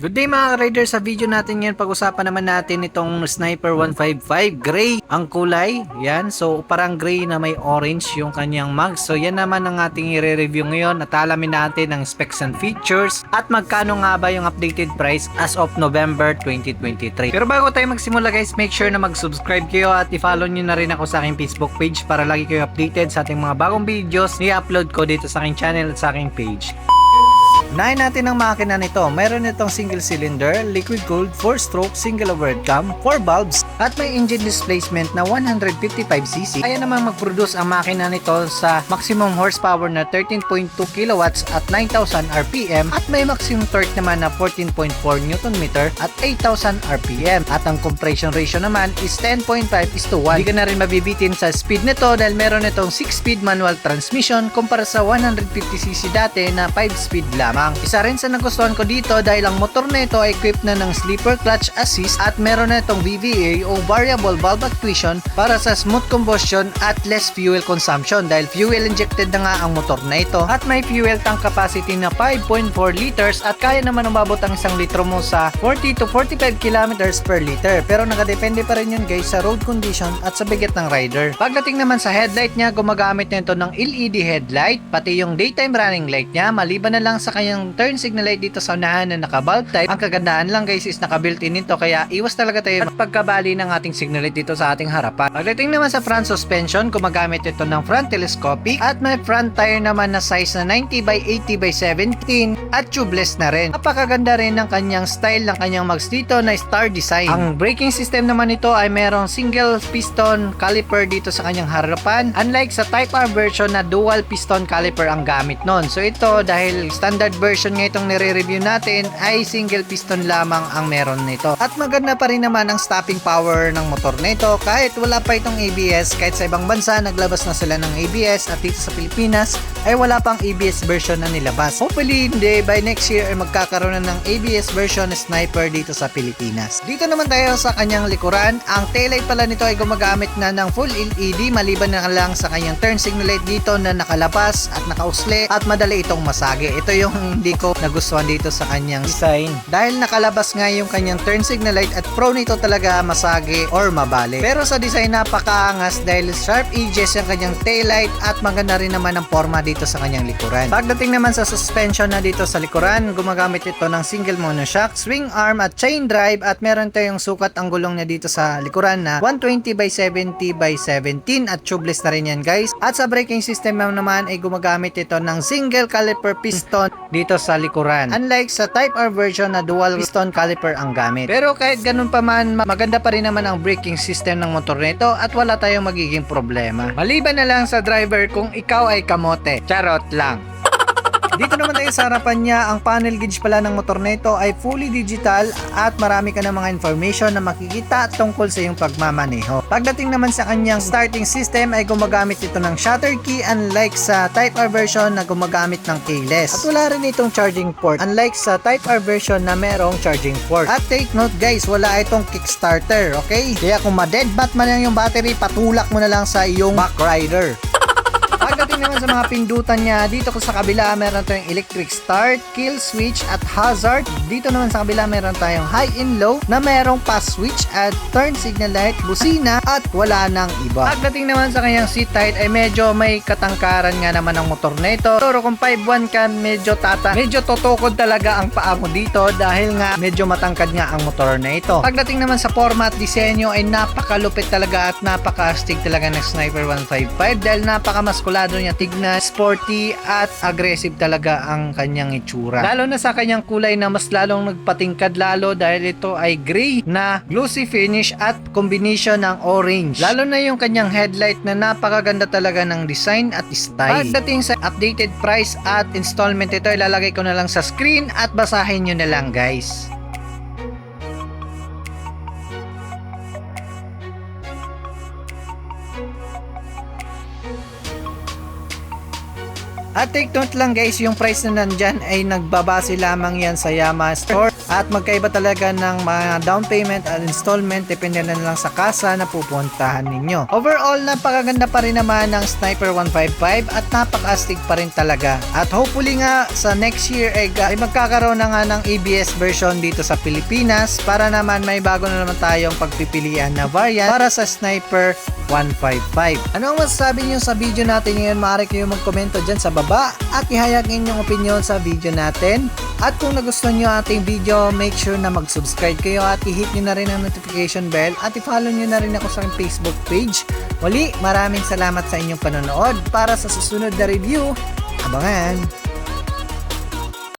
Good day mga rider sa video natin ngayon pag-usapan naman natin itong Sniper 155 gray ang kulay. Yan. So parang gray na may orange yung kanyang mag. So yan naman ang ating i-review ngayon. At alamin natin ang specs and features. At magkano nga ba yung updated price as of November 2023 pero bago tayo magsimula guys make sure na mag-subscribe kayo at i-follow nyo na rin ako sa aking Facebook page para lagi kayo updated sa ating mga bagong videos i-upload ko dito sa aking channel at sa aking page Unahin natin ang makina nito. Meron itong single cylinder, liquid cooled, 4-stroke, single overhead cam, 4 bulbs, at may engine displacement na 155cc. Kaya naman mag-produce ang makina nito sa maximum horsepower na 13.2 kilowatts at 9,000 RPM at may maximum torque naman na 14.4 Nm at 8,000 RPM. At ang compression ratio naman is 10.5 is to 1. Hindi ka na rin mabibitin sa speed nito dahil meron itong 6-speed manual transmission kumpara sa 150cc dati na 5-speed lamang. Isa rin sa nagustuhan ko dito dahil ang motor na ito ay equipped na ng sleeper clutch assist at meron na itong VVA o variable valve actuation para sa smooth combustion at less fuel consumption dahil fuel injected na nga ang motor na ito. At may fuel tank capacity na 5.4 liters at kaya naman umabot ang isang litro mo sa 40 to 45 kilometers per liter. Pero nakadepende pa rin yun guys sa road condition at sa bigat ng rider. Pagdating naman sa headlight niya gumagamit nito ng LED headlight pati yung daytime running light niya. Maliban na lang sa kanyang turn signal light dito sa unahan na naka-bulb type. Ang kagandahan lang guys is naka-built in nito kaya iwas talaga tayo at pagkabali ng ating signal light dito sa ating harapan. Pagdating naman sa front suspension, gumagamit ito ng front telescopic at may front tire naman na size na 90 by 80 by 17 at tubeless na rin. Napakaganda rin ng kanyang style ng kanyang mags dito na star design. Ang braking system naman nito ay merong single piston caliper dito sa kanyang harapan unlike sa Type R version na dual piston caliper ang gamit nun. So ito dahil standard version nga itong nire-review natin ay single piston lamang ang meron nito. At maganda pa rin naman ang stopping power ng motor nito kahit wala pa itong ABS kahit sa ibang bansa naglabas na sila ng ABS at dito sa Pilipinas ay wala pang ABS version na nilabas. Hopefully hindi by next year ay magkakaroon na ng ABS version na sniper dito sa Pilipinas. Dito naman tayo sa kanyang likuran. Ang taillight pala nito ay gumagamit na ng full LED maliban na lang sa kanyang turn signal light dito na nakalabas at nakausli at madali itong masage. Ito yung hindi ko nagustuhan dito sa kanyang design. Dahil nakalabas nga yung kanyang turn signal light at pro nito talaga masage or mabali. Pero sa design napakaangas dahil sharp edges yung kanyang taillight at maganda rin naman ang forma dito sa kanyang likuran. Pagdating naman sa suspension na dito sa likuran, gumagamit ito ng single monoshock, swing arm at chain drive at meron tayong sukat ang gulong niya dito sa likuran na 120 by 70 by 17 at tubeless na rin yan guys. At sa braking system naman ay gumagamit ito ng single caliper piston dito sa likuran. Unlike sa Type R version na dual piston caliper ang gamit. Pero kahit ganun pa man, maganda pa rin naman ang braking system ng motor nito at wala tayong magiging problema. Maliban na lang sa driver kung ikaw ay kamote. Charot lang. Dito naman tayo sa harapan niya, ang panel gauge pala ng motor na ito ay fully digital at marami ka ng mga information na makikita tungkol sa iyong pagmamaneho. Pagdating naman sa kanyang starting system ay gumagamit ito ng shutter key unlike sa Type R version na gumagamit ng keyless. At wala rin itong charging port unlike sa Type R version na merong charging port. At take note guys, wala itong kickstarter, okay? Kaya kung ma-dead bat man lang yung battery, patulak mo na lang sa iyong back rider. Pagdating naman sa mga pindutan niya, dito ko sa kabila meron tayong electric start, kill switch at hazard. Dito naman sa kabila meron tayong high and low na merong pass switch at turn signal light, busina at wala nang iba. Pagdating naman sa kanyang seat height ay medyo may katangkaran nga naman ang motor na ito. Pero kung 5'1 ka, medyo tata, medyo totokod talaga ang paa mo dito dahil nga medyo matangkad nga ang motor na ito. Pagdating naman sa format disenyo ay napakalupit talaga at napaka-astig talaga ng Sniper 155 dahil napakamaskulado niya tignan, sporty at aggressive talaga ang kanyang itsura. Lalo na sa kanyang kulay na mas lalong nagpatingkad lalo dahil ito ay gray na glossy finish at combination ng orange. Lalo na yung kanyang headlight na napakaganda talaga ng design at style. Pagdating sa updated price at installment ito, ilalagay ko na lang sa screen at basahin nyo na lang guys. At take note lang guys, yung price na nandyan ay nagbabase lamang yan sa Yamaha Store At magkaiba talaga ng mga down payment at installment depende na lang sa kasa na pupuntahan ninyo. Overall, napakaganda pa rin naman ng Sniper 155 at napaka-astig pa rin talaga. At hopefully nga sa next year ay, ay magkakaroon na nga ng ABS version dito sa Pilipinas para naman may bago na naman tayong pagpipilian na variant para sa Sniper 155. Ano ang masasabi niyo sa video natin ngayon? Maaari kayo magkomento dyan sa baba at ihayag inyong opinion sa video natin. At kung nagustuhan niyo ating video, make sure na mag-subscribe kayo at i-hit niyo na rin ang notification bell at i-follow niyo na rin ako sa Facebook page. Muli, maraming salamat sa inyong panonood. Para sa susunod na review, abangan!